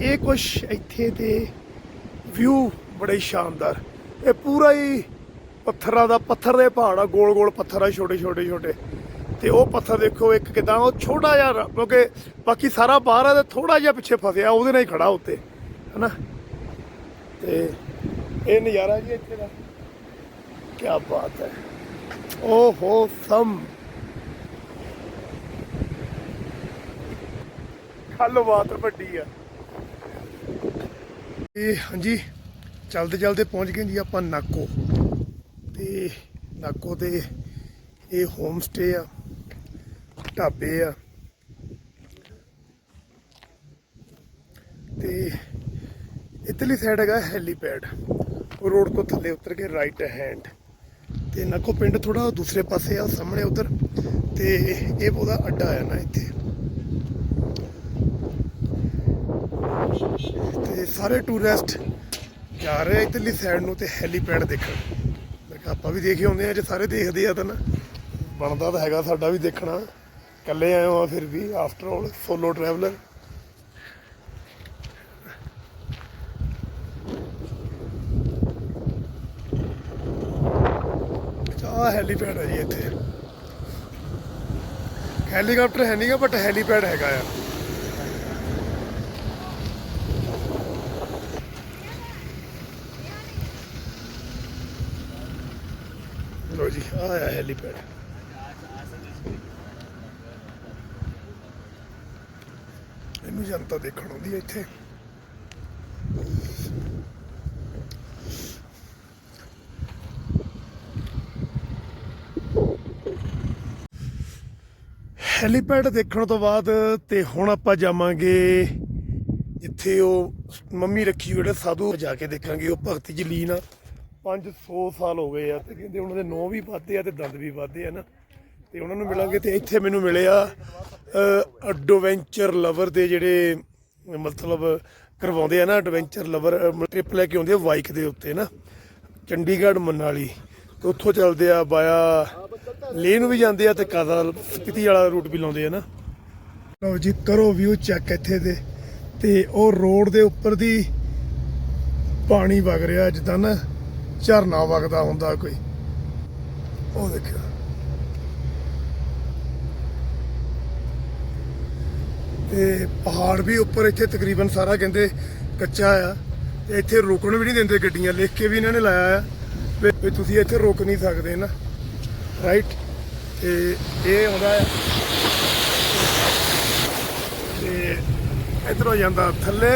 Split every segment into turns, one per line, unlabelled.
ਇਹ ਕੁਛ ਇੱਥੇ ਦੇ ਵਿਊ ਬੜੇ ਸ਼ਾਨਦਾਰ। ਇਹ ਪੂਰਾ ਹੀ ਪੱਥਰਾਂ ਦਾ, ਪੱਥਰ ਦੇ ਪਹਾੜ ਆ ਗੋਲ ਗੋਲ ਪੱਥਰ ਆ, ਛੋਟੇ ਛੋਟੇ ਛੋਟੇ। ਤੇ ਉਹ ਪੱਥਰ ਦੇਖੋ ਇੱਕ ਕਿਦਾਂ, ਉਹ ਛੋਟਾ ਜਿਹਾ ਕਿਉਂਕਿ ਬਾਕੀ ਸਾਰਾ ਬਾਹਰ ਆ ਤੇ ਥੋੜਾ ਜਿਹਾ ਪਿੱਛੇ ਫਸਿਆ, ਉਹਦੇ ਨਾਲ ਹੀ ਖੜਾ ਉੱਤੇ, ਹਨਾ? ਤੇ ਇਹ ਨਜ਼ਾਰਾ ਜੀ ਇੱਥੇ ਦਾ। ਕੀ ਬਾਤ ਹੈ। ਓਹੋ, ਸਮ। ਕੱਲ ਬਾਤ ਵੱਡੀ ਆ। ਇਹ ਹਾਂਜੀ, ਚਲਦੇ ਚਲਦੇ ਪਹੁੰਚ ਗਏ ਜੀ ਆਪਾਂ ਨਾਕੋ ਤੇ ਨਾਕੋ ਤੇ ਇਹ ਹੋਮ ਸਟੇ ਆ, ਢਾਬੇ ਆ। ਤੇ ਇਤਲੀ ਸਾਈਡ ਹੈਗਾ ਹੈਲੀਪੈਡ। ਰੋਡ ਤੋਂ ਥੱਲੇ ਉਤਰ ਕੇ ਰਾਈਟ ਹੈਂਡ ਤੇ ਨਾਕੋ ਪਿੰਡ ਥੋੜਾ ਦੂਸਰੇ ਪਾਸੇ ਆ, ਸਾਹਮਣੇ ਉਧਰ। ਤੇ ਇਹ ਉਹਦਾ ਅੱਡਾ ਆ ਨਾ ਇੱਥੇ। ਸਾਰੇ ਟੂਰਿਸਟ ਜਾ ਰਹੇ ਇਧਰਲੀ ਸਾਈਡ ਨੂੰ ਤੇ ਹੈਲੀਪੈਡ ਦੇਖਣ। ਮੈਂ ਕਿਹਾ, ਆਪਾਂ ਵੀ ਦੇਖੇ ਹੁੰਦੇ ਆ, ਜੇ ਸਾਰੇ ਦੇਖਦੇ ਆ ਤਾਂ ਨਾ। ਬਣਦਾ ਤਾਂ ਹੈਗਾ, ਸਾਡਾ ਵੀ ਦੇਖਣਾ। ਇਕੱਲੇ ਆਏ ਹਾਂ ਫਿਰ ਵੀ ਆਫਟਰ ਆਲ ਸੋਲੋ ਟਰੈਵਲਰ ਆ ਹੈਲੀਪੈਡ ਹੈ ਜੀ ਇੱਥੇ। ਹੈਲੀਕਾਪਟਰ ਹੈ ਨਹੀਂਗਾ ਬਟ ਹੈਲੀਪੈਡ ਹੈਗਾ ਆ ਲੋ ਜੀ ਆ ਆਇਆ ਹੈਲੀਪੈਡ ਇਹਨੂੰ ਜਨਤਾ ਦੇਖਣ ਆਉਂਦੀ ਹੈ ਇੱਥੇ ਹੈਲੀਪੈਡ ਦੇਖਣ ਤੋਂ ਬਾਅਦ ਤੇ ਹੁਣ ਆਪਾਂ ਜਾਵਾਂਗੇ, ਜਿੱਥੇ ਉਹ ਮੰਮੀ ਰੱਖੀ ਹੋਈ ਜਿਹੜਾ ਸਾਧੂ ਜਾ ਕੇ ਦੇਖਾਂਗੇ, ਉਹ ਭਗਤੀ ਜਲੀਨ ਆ। 500 ਸਾਲ ਹੋ ਗਏ ਆ ਤੇ ਕਹਿੰਦੇ ਉਹਨਾਂ ਦੇ ਨੌ ਵੀ ਵੱਧਦੇ ਆ ਤੇ ਦੰਦ ਵੀ ਵੱਧਦੇ ਆ ਨਾ। ਤੇ ਉਹਨਾਂ ਨੂੰ ਮਿਲਾਂਗੇ ਤੇ ਇੱਥੇ ਮੈਨੂੰ ਮਿਲੇ ਆ ਐਡਵੈਂਚਰ ਲਵਰ ਦੇ ਜਿਹੜੇ, ਮਤਲਬ ਕਰਵਾਉਂਦੇ ਆ ਨਾ ਐਡਵੈਂਚਰ ਲਵਰ ਟ੍ਰਿਪ ਲੈ ਕੇ ਆਉਂਦੇ ਆ ਬਾਈਕ ਦੇ ਉੱਤੇ ਨਾ, ਚੰਡੀਗੜ੍ਹ, ਮਨਾਲੀ। ਤੇ ਉੱਥੋਂ ਚੱਲਦੇ ਆ, ਬਾਇਆ ਲੇਹ ਨੂੰ ਵੀ ਜਾਂਦੇ ਆ ਤੇ ਕਾਦਾ ਸਪੀਤੀ ਵਾਲਾ ਰੂਟ ਵੀ ਲਾਉਂਦੇ ਆ ਨਾ। ਲਓ ਜੀ, ਕਰੋ ਵਿਊ ਚੈੱਕ ਇੱਥੇ ਦੇ। ਤੇ ਉਹ ਰੋਡ ਦੇ ਉੱਪਰ ਦੀ ਪਾਣੀ ਵਗ ਰਿਹਾ ਜਿੱਦਾਂ ਨਾ। ਝਰਨਾ ਵਗਦਾ ਹੁੰਦਾ ਕੋਈ। ਉਹ ਦੇਖਿਆ ਤੇ ਪਹਾੜ ਵੀ ਉੱਪਰ ਇੱਥੇ ਤਕਰੀਬਨ ਸਾਰਾ ਕਹਿੰਦੇ ਕੱਚਾ ਆ। ਇੱਥੇ ਰੁਕਣ ਵੀ ਨਹੀਂ ਦਿੰਦੇ ਗੱਡੀਆਂ, ਲਿਖ ਕੇ ਵੀ ਇਹਨਾਂ ਨੇ ਲਾਇਆ ਆ। ਵੀ ਤੁਸੀਂ ਇੱਥੇ ਰੁਕ ਨਹੀਂ ਸਕਦੇ ਨਾ। ਰਾਈਟ ਤੇ ਇਹ ਆਉਂਦਾ ਆ। ਤੇ ਇਧਰੋਂ ਜਾਂਦਾ ਥੱਲੇ।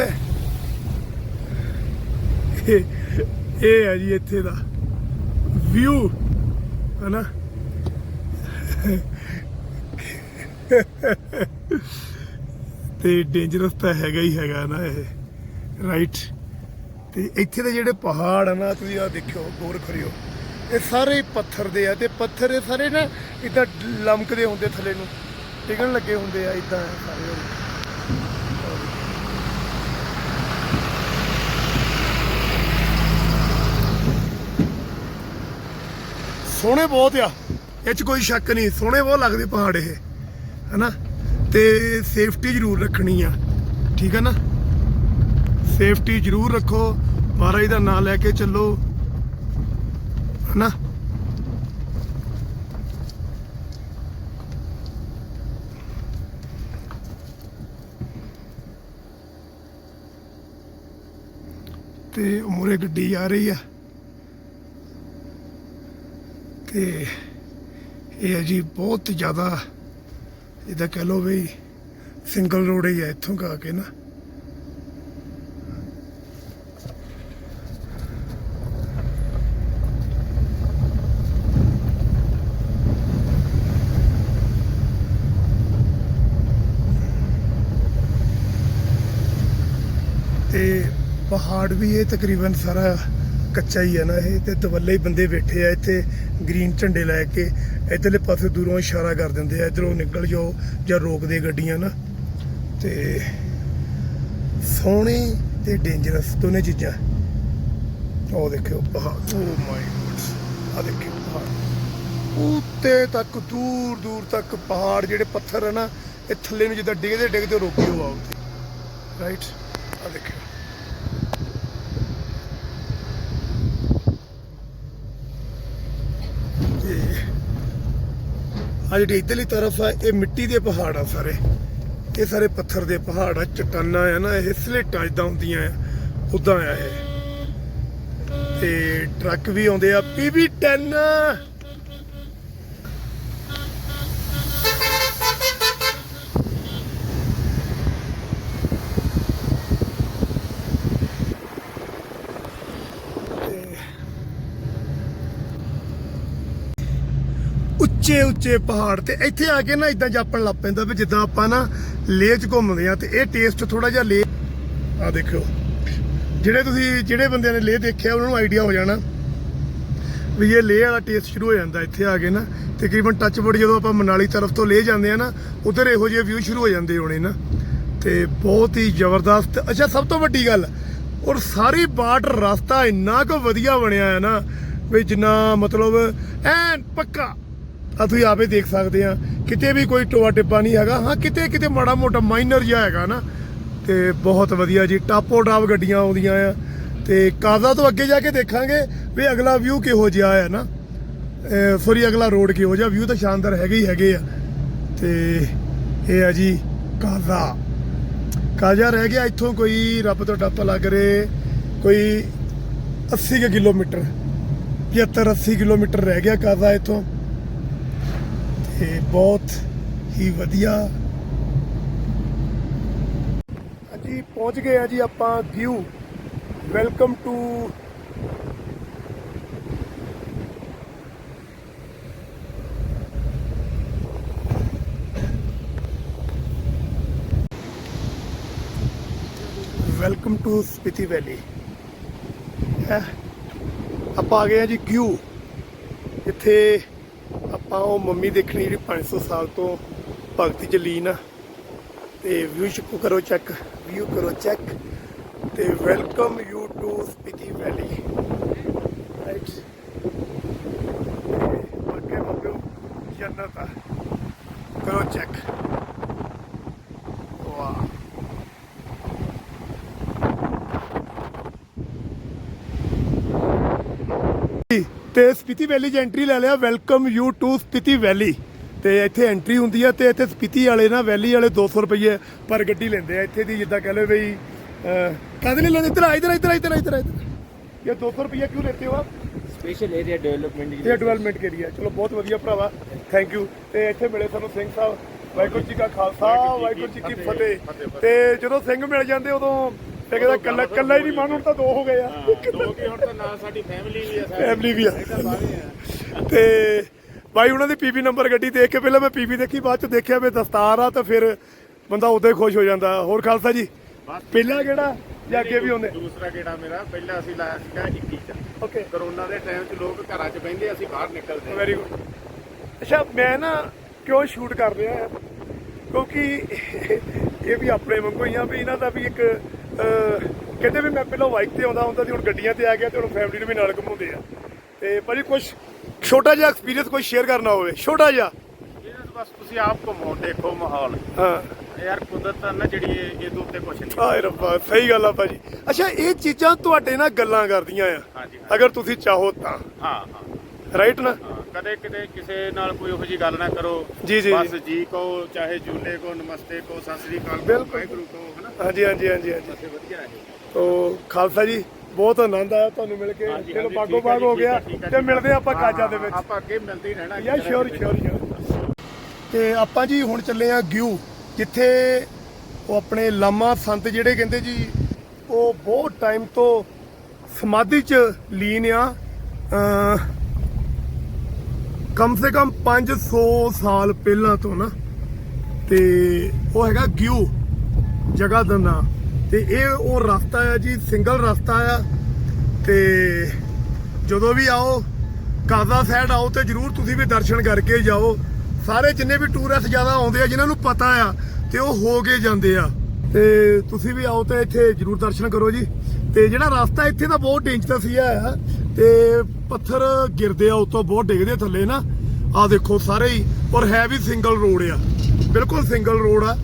ਇਹ ਹੈ ਜੀ ਇੱਥੇ ਦਾ ਵਿਊ ਹਨਾ? ਤੇ ਡੇਂਜਰਸ ਤਾਂ ਹੈਗਾ ਹੀ ਹੈਗਾ ਨਾ ਇਹ ਰਾਈਟ ਤੇ ਇੱਥੇ ਦੇ ਜਿਹੜੇ ਪਹਾੜ ਆ ਨਾ, ਤੁਸੀਂ ਆ ਦੇਖਿਓ, ਗੌਰ ਕਰਿਓ। ਇਹ ਸਾਰੇ ਪੱਥਰ ਦੇ ਆ, ਤੇ ਪੱਥਰ ਇਹ ਸਾਰੇ ਨਾ ਇਦਾਂ ਲਮਕਦੇ ਹੁੰਦੇ ਥੱਲੇ ਨੂੰ ਟਿਕਣ ਲੱਗੇ ਹੁੰਦੇ ਆ ਇਦਾਂ ਸਾਰੇ ਉਹ। ਸੋਹਣੇ ਬਹੁਤ ਆ। ਇਹ ਚ ਕੋਈ ਸ਼ੱਕ ਨਹੀਂ, ਸੋਹਣੇ ਬਹੁਤ ਲੱਗਦੇ ਪਹਾੜ ਇਹ, ਹਨਾ? ਤੇ ਸੇਫਟੀ ਜ਼ਰੂਰ ਰੱਖਣੀ ਆ, ਠੀਕ ਹੈ ਨਾ? ਸੇਫਟੀ ਜ਼ਰੂਰ ਰੱਖੋ, ਮਹਾਰਾਜ ਦਾ ਨਾਮ ਲੈ ਕੇ ਚੱਲੋ, ਹਨਾ? ਤੇ ਉਮਰੇ ਗੱਡੀ ਆ ਰਹੀ ਆ। ਤੇ ਇਹ ਹੈ ਜੀ ਬਹੁਤ ਜ਼ਿਆਦਾ ਜਿੱਦਾਂ ਕਹਿ ਲਓ ਵੀ ਸਿੰਗਲ ਰੋਡ ਹੀ ਹੈ ਇੱਥੋਂ ਕਾ ਕੇ ਨਾ। ਤੇ ਪਹਾੜ ਵੀ ਇਹ ਤਕਰੀਬਨ ਸਾਰਾ ਕੱਚਾ ਹੀ ਹੈ ਨਾ ਇਹ, ਤੇ ਦਵੱਲੇ ਹੀ ਬੰਦੇ ਬੈਠੇ ਆ ਇੱਥੇ ਗ੍ਰੀਨ ਝੰਡੇ ਲੈ ਕੇ, ਇਧਰਲੇ ਪਾਸੇ ਦੂਰੋਂ ਇਸ਼ਾਰਾ ਕਰ ਦਿੰਦੇ ਆ, ਇਧਰੋਂ ਨਿਕਲ ਜਾਓ ਜਾਂ ਰੋਕਦੇ ਗੱਡੀਆਂ ਨਾ। ਤੇ ਸੋਹਣੇ ਤੇ ਡੇਂਜਰਸ ਦੋਨੇ ਚੀਜ਼ਾਂ। ਉਹ ਦੇਖਿਓ ਪਹਾੜ। ਓ ਮਾਈ ਗੋਡਸ ਆ ਦੇਖਿਓ ਪਹਾੜ। ਉੱਤੇ ਤੱਕ, ਦੂਰ ਦੂਰ ਤੱਕ ਪਹਾੜ ਜਿਹੜੇ ਪੱਥਰ ਆ ਨਾ, ਇਹ ਥੱਲੇ ਨੂੰ ਜਿੱਦਾਂ ਡਿੱਗਦੇ ਡਿੱਗਦੇ ਰੋਕੀ ਹੋ ਆਉਂਦੇ ਰਾਈਟ ਆ ਦੇਖਿਓ ਤੇ ਆ ਜਿਹੜੀ ਇੱਧਰਲੀ ਤਰਫ ਆ, ਇਹ ਮਿੱਟੀ ਦੇ ਪਹਾੜ ਆ ਸਾਰੇ। ਇਹ ਸਾਰੇ ਪੱਥਰ ਦੇ ਪਹਾੜ ਆ, ਚਟਾਨਾਂ ਆ ਨਾ, ਇਹ ਸਲੇਟਾਂ ਇਦਾਂ ਹੁੰਦੀਆਂ ਆ ਉਦਾਂ ਆ ਇਹ। ਤੇ ਟਰੱਕ ਵੀ ਆਉਂਦੇ ਆ ਪੀਬੀ 10 ਉੱਚੇ ਉੱਚੇ ਪਹਾੜ ਤੇ ਇੱਥੇ ਆ ਕੇ ਨਾ ਇਦਾਂ ਜਾਪਣ ਲੱਗ ਪੈਂਦਾ ਵੀ ਜਿੱਦਾਂ ਆਪਾਂ ਨਾ ਲੇਹ 'ਚ ਘੁੰਮਦੇ ਆ ਤੇ ਇਹ ਟੇਸਟ ਥੋੜਾ ਜਿਹਾ ਲੇਹ ਆ ਦੇਖਿਓ। ਜਿਹੜੇ ਤੁਸੀਂ, ਜਿਹੜੇ ਬੰਦਿਆਂ ਨੇ ਲੇਹ ਦੇਖਿਆ, ਉਹਨਾਂ ਨੂੰ ਆਈਡੀਆ ਹੋ ਜਾਣਾ ਵੀ ਇਹ ਲੇਹ ਵਾਲਾ ਟੇਸਟ ਸ਼ੁਰੂ ਹੋ ਜਾਂਦਾ ਇੱਥੇ ਆ ਕੇ ਨਾ। ਤਕਰੀਬਨ ਟੱਚਵੁੱਡ ਜਦੋਂ ਆਪਾਂ ਮਨਾਲੀ ਤਰਫ ਤੋਂ ਲੇਹ ਜਾਂਦੇ ਆ ਨਾ, ਉਧਰ ਇਹੋ ਜਿਹੇ ਵਿਊ ਸ਼ੁਰੂ ਹੋ ਜਾਂਦੇ ਹੋਣੇ ਨਾ। ਤੇ ਬਹੁਤ ਹੀ ਜ਼ਬਰਦਸਤ। ਅੱਛਾ, ਸਭ ਤੋਂ ਵੱਡੀ ਗੱਲ, ਔਰ ਸਾਰੀ ਬਾਟ ਰਸਤਾ ਇੰਨਾ ਕੁ ਵਧੀਆ ਬਣਿਆ ਹੈ ਨਾ, ਵੀ ਜਿੰਨਾ ਮਤਲਬ ਐਨ ਪੱਕਾ ਆ ਤੁਸੀਂ ਆਪੇ ਦੇਖ ਸਕਦੇ ਆ। ਕਿਤੇ ਵੀ ਕੋਈ ਟੋਆ ਟਿੱਪਾ ਨਹੀਂ ਹੈਗਾ। ਹਾਂ, ਕਿਤੇ ਕਿਤੇ ਮਾੜਾ ਮੋਟਾ ਮਾਈਨਰ ਜਿਹਾ ਹੈਗਾ ਨਾ। ਤੇ ਬਹੁਤ ਵਧੀਆ ਜੀ। ਟਾਪੋ ਟਾਪ ਗੱਡੀਆਂ ਆਉਂਦੀਆਂ ਆ। ਤੇ ਕਾਜ਼ਾ ਤੋਂ ਅੱਗੇ ਜਾ ਕੇ ਦੇਖਾਂਗੇ ਵੀ ਅਗਲਾ ਵਿਊ ਕਿਹੋ ਜਿਹਾ ਹੈ ਨਾ। ਸੋਰੀ ਅਗਲਾ ਰੋਡ ਕਿਹੋ ਜਿਹਾ। ਵਿਊ ਤਾਂ ਸ਼ਾਨਦਾਰ ਹੈਗੇ ਹੀ ਹੈਗੇ ਆ। ਤੇ ਇਹ ਆ ਜੀ ਕਾਜ਼ਾ ਕਾਜ਼ਾ ਰਹਿ ਗਿਆ ਇੱਥੋਂ ਕੋਈ, ਰੱਬ ਤੋਂ ਟੱਪ ਲੱਗ ਰੇ ਕੋਈ 80 ਕੁ ਕਿਲੋਮੀਟਰ। 75 80 ਕਿਲੋਮੀਟਰ ਰਹਿ ਗਿਆ ਕਾਜ਼ਾ ਇੱਥੋਂ। ਤੇ ਬਹੁਤ ਹੀ ਵਧੀਆ। ਹਾਂਜੀ, ਪਹੁੰਚ ਗਏ ਆ ਜੀ ਆਪਾਂ ਗਿਊ welcome to welcome to Spiti valley ਆਪਾਂ ਆ ਗਏ ਆ ਜੀ ਗਿਊ ਇੱਥੇ ਆਪਾਂ ਉਹ ਮੰਮੀ ਦੇਖਣੀ ਜਿਹੜੀ 500 ਸਾਲ ਤੋਂ ਭਗਤੀ ਚ ਲੀਨ ਆ। ਤੇ ਵਿਊ ਸ਼ਿਪ ਕਰੋ ਚੈੱਕ ਵਿਊ ਕਰੋ ਚੈੱਕ ਤੇ welcome you to Spiti valley right ਅੱਗੇ ਮੰਗੋ ਜੰਨਤ ਆ। ਕਰੋ ਚੈੱਕ ਤੇ ਸਪੀਤੀ ਵੈਲੀ 'ਚ ਐਂਟਰੀ ਲੈ ਲਿਆ welcome you to Spiti valley. ਤੇ ਇੱਥੇ ਐਂਟਰੀ ਹੁੰਦੀ ਆ ਤੇ ਇੱਥੇ ਸਪੀਤੀ ਵਾਲੇ ਨਾ ਵੈਲੀ ਵਾਲੇ 200 ਰੁਪਏ ਪਰ ਗੱਡੀ ਲੈਂਦੇ ਆ। ਇੱਥੇ ਦੀ ਜਿੱਦਾਂ ਕਹ ਲਓ ਬਈ ਕਾਹਦੇ ਲਈ ਲੈਂਦੇ? ਇਧਰ ਇਧਰ ਇਧਰ ਇਧਰ ਇਧਰ ਇਧਰ। ਇਹ 200 ਰੁਪਏ ਕਿਉਂ ਲੈਂਦੇ ਹੋ ਆਪ?
ਸਪੈਸ਼ਲ ਏਰੀਆ ਡਿਵੈਲਪਮੈਂਟ
ਜੀ ਡਿਵੈਲਪਮੈਂਟ ਕੇ ਲਈ ਚਲੋ ਬਹੁਤ ਵਧੀਆ ਭਰਾਵਾ। ਥੈਂਕ ਯੂ ਤੇ ਇੱਥੇ ਮਿਲੇ ਸਾਨੂੰ ਸਿੰਘ ਸਾਹਿਬ। ਵਾਹਿਗੁਰੂ ਜੀ ਕਾ ਖਾਲਸਾ ਵਾਹਿਗੁਰੂ ਜੀ ਕੀ ਫਤਿਹ। ਤੇ ਜਦੋਂ ਸਿੰਘ ਮਿਲ ਜਾਂਦੇ ਉਦੋਂ ਤੇ ਕਹਿੰਦਾ ਕੱਲਾ ਕੱਲਾ ਹੀ ਨਹੀਂ ਮਨ ਹੁਣ ਤਾਂ ਦੋ ਹੋ ਗਏ ਆ।
ਦੋ ਕੀ ਹੁਣ ਤਾਂ ਨਾਲ ਸਾਡੀ ਫੈਮਿਲੀ ਵੀ ਆ
ਫੈਮਿਲੀ ਵੀ ਆ। ਤੇ ਬਾਈ ਉਹਨਾਂ ਦੀ ਪੀਪੀ ਨੰਬਰ ਗੱਡੀ ਦੇਖ ਕੇ ਪਹਿਲਾਂ ਮੈਂ ਪੀਪੀ ਦੇਖੀ ਬਾਅਦ ਚ ਦੇਖਿਆ ਵੀ ਦਸਤਾਰ ਆ ਤਾਂ ਫਿਰ ਬੰਦਾ ਉਦੋਂ ਹੀ ਖੁਸ਼ ਹੋ ਜਾਂਦਾ। ਹੋਰ ਖਾਲਸਾ ਜੀ ਪਹਿਲਾ ਕਿਹੜਾ ਜਾਂ ਅੱਗੇ ਵੀ ਹੁੰਦੇ
ਦੂਸਰਾ ਗੇੜਾ ਮੇਰਾ? ਪਹਿਲਾਂ ਅਸੀਂ ਲਾਇਆ ਸੀਗਾ 21 ਚ।
ਓਕੇ
ਕਰੋਨਾ ਦੇ ਟਾਈਮ 'ਚ ਲੋਕ ਘਰਾਂ 'ਚ ਬੈੰਦੇ ਅਸੀਂ ਬਾਹਰ ਨਿਕਲਦੇ।
ਵੈਰੀ ਗੁੱਡ ਅੱਛਾ ਮੈਂ ਨਾ ਕਿਉਂ ਸ਼ੂਟ ਕਰ ਰਿਹਾ ਕਿਉਂਕਿ ਇਹ ਵੀ ਆਪਣੇ ਵਾਂਗੂ ਹੀ ਆ ਵੀ ਇਹਨਾਂ ਦਾ ਵੀ ਇੱਕ ਕਹਿੰਦੇ ਵੀ ਮੈਂ ਪਹਿਲਾਂ ਬਾਈਕ ਤੇ ਆਉਂਦਾ ਹੁੰਦਾ ਸੀ ਹੁਣ ਗੱਡੀਆਂ ਤੇ ਆ ਗਿਆ ਤੇ ਹੁਣ ਫੈਮਿਲੀ ਨੂੰ ਵੀ ਨਾਲ ਘੁਮਾਉਂਦੇ ਆ। ਤੇ ਭਾਜੀ ਕੁਝ ਛੋਟਾ ਜਿਹਾ ਐਕਸਪੀਰੀਅੰਸ ਕੋਈ ਸ਼ੇਅਰ ਕਰਨਾ ਹੋਵੇ ਛੋਟਾ ਜਿਹਾ।
ਬਸ ਤੁਸੀਂ ਆਪ ਘੁੰਮੋ ਦੇਖੋ ਮਾਹੌਲ।
ਹਾਂ।
ਯਾਰ ਕੁਦਰਤ ਨਾ ਜਿਹੜੀ ਇਹ- ਇਹਦੇ ਉੱਤੇ ਕੁਝ ਨਹੀਂ।
ਹਾਏ ਰੱਬਾ ਸਹੀ ਗੱਲ ਆ ਭਾਜੀ। ਅੱਛਾ ਇਹ ਚੀਜ਼ਾਂ ਤੁਹਾਡੇ ਨਾਲ ਗੱਲਾਂ ਕਰਦੀਆਂ ਆ।
ਹਾਂਜੀ।
ਅਗਰ ਤੁਸੀਂ ਚਾਹੋ ਤਾਂ।
ਹਾਂ ਹਾਂ।
ਰਾਈਟ ਨਾ?
ਕਦੇ ਕਿਤੇ ਕਿਸੇ ਨਾਲ ਕੋਈ ਉਹੋ ਜੀ ਗੱਲ ਨਾ ਕਰੋ।
ਜੀ, ਜੀ,
ਬਸ
ਜੀ।
ਜੀ ਕਹੋ ਚਾਹੇ ਜੂਲੇ ਕੋ ਨਮਸਤੇ ਕੋ ਸਤਿ ਸ੍ਰੀ ਅਕਾਲ ਕਹੋ,
ਬਿਲਕੁਲ।
ਵਾਹਿਗੁਰੂ ਕੋ ਹਨਾ?
ਹਾਂਜੀ ਹਾਂਜੀ ਹਾਂਜੀ ਹਾਂਜੀ।
ਬਸ ਵਧੀਆ ਹੈ।
ਤੋ ਖਾਲਸਾ ਜੀ ਬਹੁਤ ਆਨੰਦ ਆਇਆ ਤੁਹਾਨੂੰ ਮਿਲ ਕੇ।
ਹਾਂਜੀ,
ਚਲੋ
ਹਾਂਜੀ,
ਬਾਗੋ
ਠੀਕ ਹੈ
ਬਾਗ ਹੋ
ਜੀ,
ਗਿਆ
ਠੀਕ ਹੈ, ਠੀਕ ਹੈ,
ਤੇ ਮਿਲਦੇ
ਹੈ।
ਆਪਾਂ
ਹਾਂ,
ਕਾਜਾ ਦੇ ਵਿੱਚ।
ਆਪਾਂ ਅੱਗੇ ਮਿਲਦੇ ਹੀ ਰਹਿਣਾ
ਯਾ ਸ਼ੋਰ ਸ਼ੋਰ ਸ਼ੋਰ ਤੇ ਆਪਾਂ ਜੀ ਹੁਣ ਚੱਲੇ ਆ ਗਿਊ ਜਿੱਥੇ ਉਹ ਆਪਣੇ ਲਾਮਾ ਸੰਤ ਜਿਹੜੇ ਕਹਿੰਦੇ ਜੀ ਉਹ ਬਹੁਤ ਟਾਈਮ ਤੋਂ ਸਮਾਧੀ ਚ ਲੀਨ ਆ। ਕਮ ਸੇ ਕਮ 500 ਸਾਲ ਪਹਿਲਾਂ ਤੋਂ ਨਾ, ਤੇ ਉਹ ਹੈਗਾ ਗਿਊ ਜਗ੍ਹਾ ਦਾ ਨਾਂ ਤੇ ਇਹ ਉਹ ਰਸਤਾ ਆ ਜੀ, ਸਿੰਗਲ ਰਸਤਾ ਆ। ਤੇ ਜਦੋਂ ਵੀ ਆਓ, ਕਾਜ਼ਾ ਸਾਈਡ ਆਓ ਤੇ ਜਰੂਰ ਤੁਸੀਂ ਵੀ ਦਰਸ਼ਨ ਕਰਕੇ ਜਾਓ। ਸਾਰੇ ਜਿੰਨੇ ਵੀ ਟੂਰਿਸਟ ਜ਼ਿਆਦਾ ਆਉਂਦੇ ਆ, ਜਿਨ੍ਹਾਂ ਨੂੰ ਪਤਾ ਆ, ਤੇ ਉਹ ਹੋ ਕੇ ਜਾਂਦੇ ਆ। ਤੇ ਤੁਸੀਂ ਵੀ ਆਓ ਤੇ ਇੱਥੇ ਜਰੂਰ ਦਰਸ਼ਨ ਕਰੋ ਜੀ। ਤੇ ਜਿਹੜਾ ਰਸਤਾ ਇੱਥੇ ਦਾ ਬਹੁਤ ਡੇਂਜਰਸ ਹੀ ਆ, ਤੇ ਪੱਥਰ ਗਿਰਦੇ ਆ ਉੱਤੋਂ ਬਹੁਤ ਡਿੱਗਦੇ ਥੱਲੇ ਨਾ। ਆ ਦੇਖੋ ਸਾਰੇ ਹੀ, ਔਰ ਹੈ ਵੀ ਸਿੰਗਲ ਰੋਡ ਆ। ਬਿਲਕੁਲ ਸਿੰਗਲ ਰੋਡ ਆ।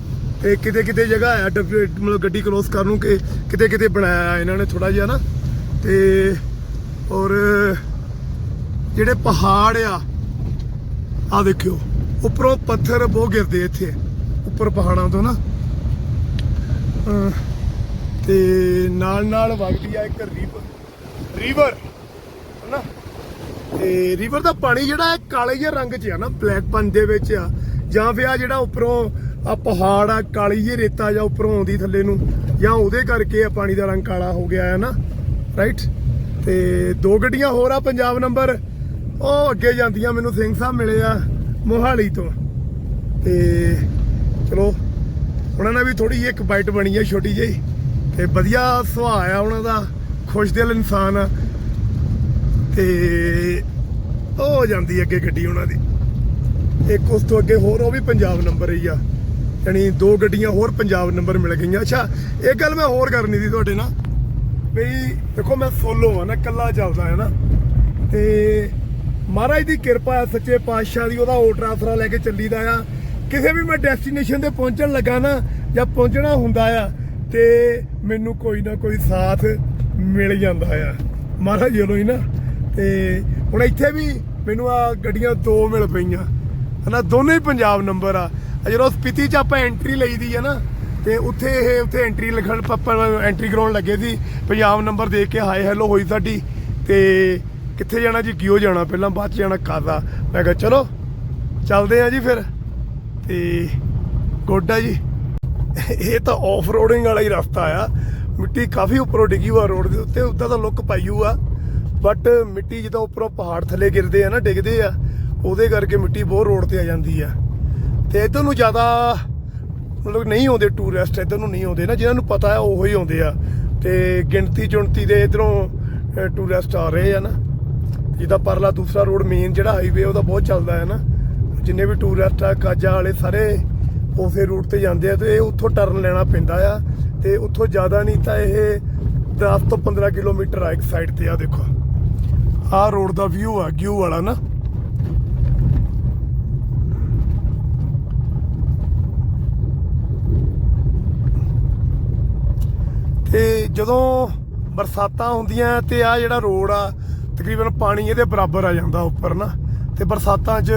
ਤੇ ਕਿਤੇ ਕਿਤੇ ਜਗ੍ਹਾ ਆ ਮਤਲਬ ਗੱਡੀ ਕਲੋਸ ਕਰਨ ਨੂੰ ਕਿ ਕਿਤੇ ਕਿਤੇ ਬਣਾਇਆ ਇਹਨਾਂ ਨੇ ਥੋੜਾ ਜਿਹਾ ਨਾ। ਤੇ ਔਰ ਜਿਹੜੇ ਪਹਾੜ ਆ ਆ ਦੇਖਿਓ, ਉੱਪਰੋਂ ਪੱਥਰ ਬਹੁਤ ਗਿਰਦੇ ਇੱਥੇ, ਉੱਪਰ ਪਹਾੜਾਂ ਤੋਂ ਨਾ। ਤੇ ਨਾਲ ਨਾਲ ਵਗਦੀ ਆ ਇੱਕ ਰੀਵਰ ਰੀਵਰ ਤੇ ਰੀਵਰ ਦਾ ਪਾਣੀ ਜਿਹੜਾ ਹੈ ਕਾਲੇ ਜਿਹੇ ਰੰਗ 'ਚ ਆ ਨਾ ਬਲੈਕ ਪਨ ਦੇ ਵਿੱਚ ਆ। ਜਾਂ ਫਿਰ ਆ ਜਿਹੜਾ ਉੱਪਰੋਂ ਆ ਪਹਾੜ ਆ, ਕਾਲੀ ਜਿਹੀ ਰੇਤਾ ਜਾਂ ਉੱਪਰੋਂ ਆਉਂਦੀ ਥੱਲੇ ਨੂੰ, ਜਾਂ ਉਹਦੇ ਕਰਕੇ ਆ ਪਾਣੀ ਦਾ ਰੰਗ ਕਾਲਾ ਹੋ ਗਿਆ ਹੈ ਨਾ ਰਾਈਟ ਤੇ ਦੋ ਗੱਡੀਆਂ ਹੋਰ ਆ, ਪੰਜਾਬ ਨੰਬਰ ਉਹ ਅੱਗੇ ਜਾਂਦੀਆਂ ਮੈਨੂੰ ਸਿੰਘ ਸਾਹਿਬ ਮਿਲੇ ਆ ਮੋਹਾਲੀ ਤੋਂ। ਤੇ ਚਲੋ, ਉਹਨਾਂ ਨਾਲ ਵੀ ਥੋੜੀ ਜਿਹੀ ਇੱਕ ਬਾਈਟ ਬਣੀ ਆ, ਛੋਟੀ ਜਿਹੀ। ਤੇ ਵਧੀਆ ਸੁਭਾਅ ਆ ਉਹਨਾਂ ਦਾ, ਖੁਸ਼ ਦਿਲ ਇਨਸਾਨ ਆ। ਤੇ ਉਹ ਜਾਂਦੀ ਅੱਗੇ ਗੱਡੀ ਉਹਨਾਂ ਦੀ। ਇੱਕ ਉਸ ਤੋਂ ਅੱਗੇ ਹੋਰ, ਉਹ ਵੀ ਪੰਜਾਬ ਨੰਬਰ ਹੀ ਆ। ਯਾਨੀ ਦੋ ਗੱਡੀਆਂ ਹੋਰ ਪੰਜਾਬ ਨੰਬਰ ਮਿਲ ਗਈਆਂ। ਅੱਛਾ, ਇੱਕ ਗੱਲ ਮੈਂ ਹੋਰ ਕਰਨੀ ਸੀ ਤੁਹਾਡੇ ਨਾਲ। ਬਈ ਦੇਖੋ ਮੈਂ ਸੋਲੋ ਆ ਨਾ, ਇਕੱਲਾ ਚੱਲਦਾ ਹੈ ਨਾ। ਤੇ ਮਹਾਰਾਜ ਦੀ ਕਿਰਪਾ ਹੈ ਸੱਚੇ ਪਾਤਸ਼ਾਹ ਦੀ, ਉਹਦਾ ਓਟ ਆਸਰਾ ਲੈ ਕੇ ਚੱਲੀਦਾ ਆ। ਕਿਸੇ ਵੀ ਮੈਂ ਡੈਸਟੀਨੇਸ਼ਨ ਤੇ ਪਹੁੰਚਣ ਲੱਗਾ ਨਾ, ਜਾਂ ਪਹੁੰਚਣਾ ਹੁੰਦਾ ਆ, ਤੇ ਮੈਨੂੰ ਕੋਈ ਨਾ ਕੋਈ ਸਾਥ ਮਿਲ ਜਾਂਦਾ ਆ। ਮਹਾਰਾਜ ਵੱਲੋਂ ਹੀ ਨਾ ਤੇ ਹੁਣ ਇੱਥੇ ਵੀ ਮੈਨੂੰ ਆ ਗੱਡੀਆਂ ਦੋ ਮਿਲ ਪਈਆਂ। ਹਨਾ, ਦੋਨੇ ਹੀ ਪੰਜਾਬ ਨੰਬਰ ਆ। ਆ ਜਦੋਂ ਸਪੀਤੀ ਚ ਆਪਾਂ ਐਂਟਰੀ ਲਈਦੀ ਹੈ ਨਾ, ਤੇ ਉੱਥੇ ਇਹ, ਉੱਥੇ ਐਂਟਰੀ ਲਿਖਣ ਪੱਪਾ ਐਂਟਰੀ ਕਰਾਉਣ ਲੱਗੇ ਸੀ। ਪੰਜਾਬ ਨੰਬਰ ਦੇਖ ਕੇ ਹਾਏ ਹੈਲੋ ਹੋਈ ਸਾਡੀ। ਤੇ ਕਿੱਥੇ ਜਾਣਾ ਜੀ, ਕਿਉਂ ਜਾਣਾ? ਪਹਿਲਾਂ ਬਾਅਦ ਚ ਜਾਣਾ ਕਾਦਾ ਮੈਂ ਕਿਹਾ, ਚਲੋ, ਚੱਲਦੇ ਆ ਜੀ ਫਿਰ। ਤੇ ਗੋਡਾ ਜੀ। ਇਹ ਤਾਂ ਆਫ ਰੋਡਿੰਗ ਵਾਲਾ ਹੀ ਰਸਤਾ ਆ। ਮਿੱਟੀ ਕਾਫੀ ਉੱਪਰੋਂ ਡਿੱਗੀ ਹੋਆ ਰੋਡ ਦੇ ਉੱਤੇ, ਉੱਦਾਂ ਦਾ ਲੁੱਕ ਪਾਈੂ ਆ। ਬਟ ਮਿੱਟੀ ਜਦੋਂ ਉੱਪਰੋਂ ਪਹਾੜ ਥੱਲੇ ਗਿਰਦੇ ਆ ਨਾ, ਡਿੱਗਦੇ ਆ, ਉਹਦੇ ਕਰਕੇ ਮਿੱਟੀ ਬਹੁਤ ਰੋਡ ਤੇ ਆ ਜਾਂਦੀ ਆ। ਤੇ ਇਧਰ ਨੂੰ ਜ਼ਿਆਦਾ ਮਤਲਬ ਨਹੀਂ ਆਉਂਦੇ ਟੂਰਿਸਟ ਇਧਰ ਨੂੰ ਨਹੀਂ ਆਉਂਦੇ ਨਾ ਜਿਹਨਾਂ ਨੂੰ ਪਤਾ ਹੈ ਉਹੋ ਹੀ ਆਉਂਦੇ ਆ। ਤੇ ਗਿਣਤੀ ਚੁਣਤੀ ਦੇ ਇਧਰੋਂ ਟੂਰਿਸਟ ਆ ਰਹੇ ਆ ਨਾ। ਜਿਹਦਾ ਪਰਲਾ ਦੂਸਰਾ ਰੋਡ ਮੇਨ ਜਿਹੜਾ ਹਾਈਵੇ ਉਹਦਾ ਬਹੁਤ ਚੱਲਦਾ ਹੈ ਨਾ। ਜਿੰਨੇ ਵੀ ਟੂਰਿਸਟ ਆ, ਕਾਜਾ ਵਾਲੇ ਸਾਰੇ ਉਸੇ ਰੂਟ ਤੇ ਜਾਂਦੇ ਆ ਤੇ ਇਹ ਉੱਥੋਂ ਟਰਨ ਲੈਣਾ ਪੈਂਦਾ ਆ। ਤੇ ਉੱਥੋਂ ਜ਼ਿਆਦਾ ਨਹੀਂ ਤਾਂ ਇਹ 10 ਤੋਂ 15 ਕਿਲੋਮੀਟਰ ਆ ਇੱਕ ਸਾਈਡ ਤੇ ਆ, ਦੇਖੋ। ਆਹ ਰੋਡ ਦਾ ਵਿਊ ਆ ਗਿਊ ਵਾਲਾ ਨਾ। ਤੇ ਜਦੋਂ ਬਰਸਾਤਾਂ ਹੁੰਦੀਆਂ ਤੇ ਆ ਜਿਹੜਾ ਰੋਡ ਆ, ਤਕਰੀਬਨ ਪਾਣੀ ਇਹਦੇ ਬਰਾਬਰ ਆ ਜਾਂਦਾ ਉੱਪਰ ਨਾ। ਤੇ ਬਰਸਾਤਾਂ 'ਚ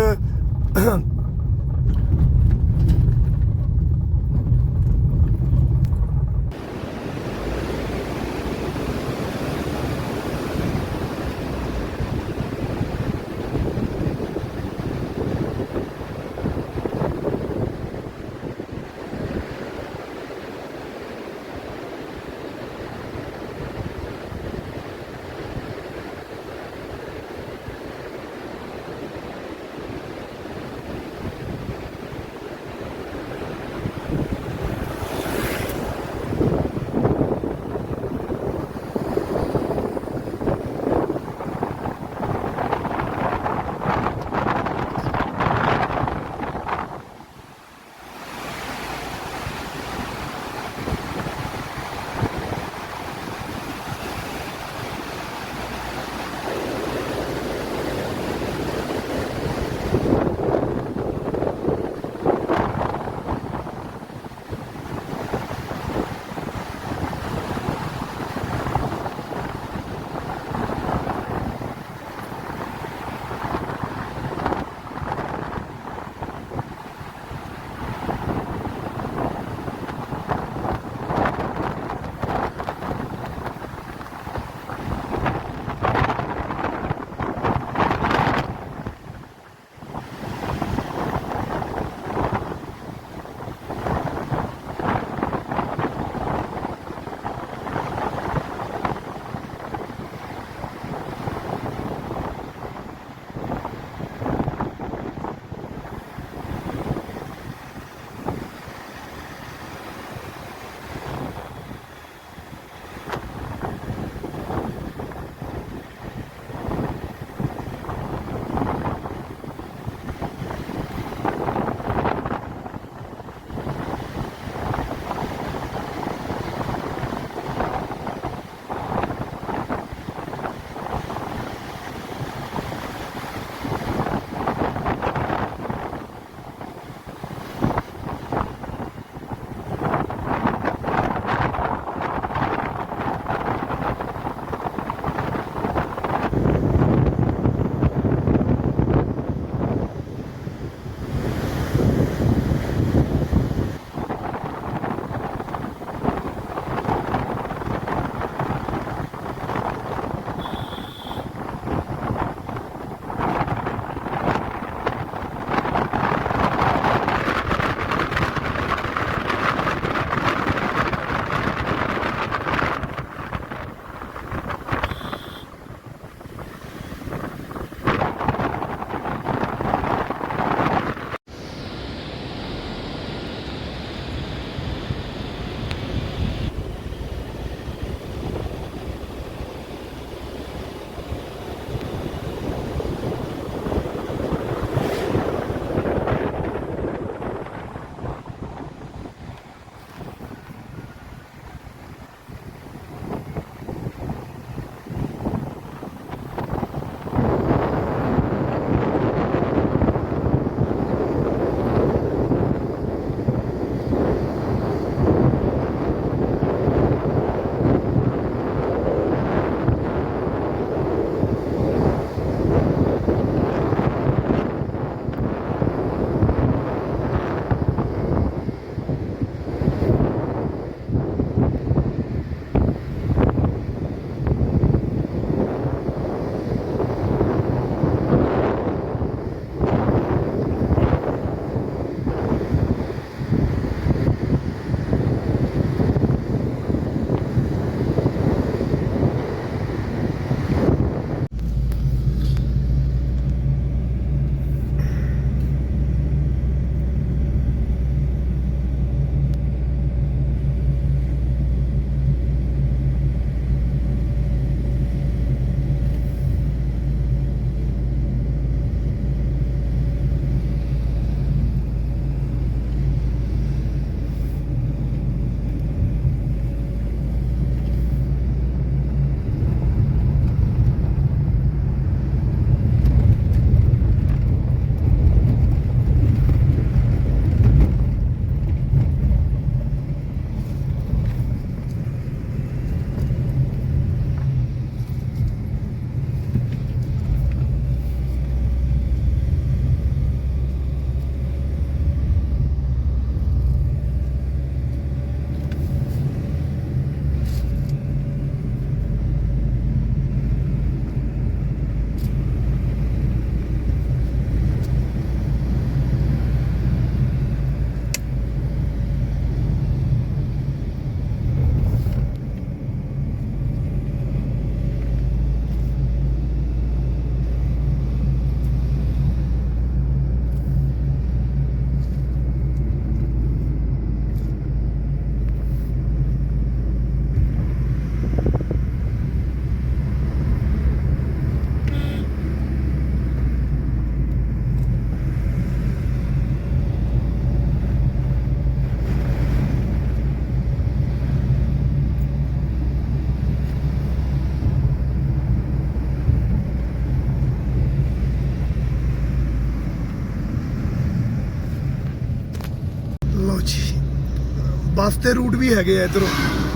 ਬੱਸ ਰੂਟ ਵੀ ਹੈਗੇ ਆ ਇਧਰੋਂ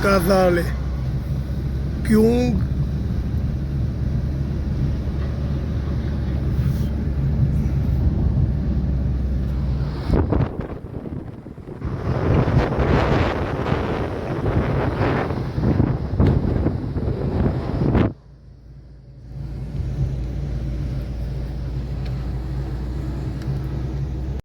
ਕਾਜ਼ਾ ਵਾਲੇ। ਕਿਉਂ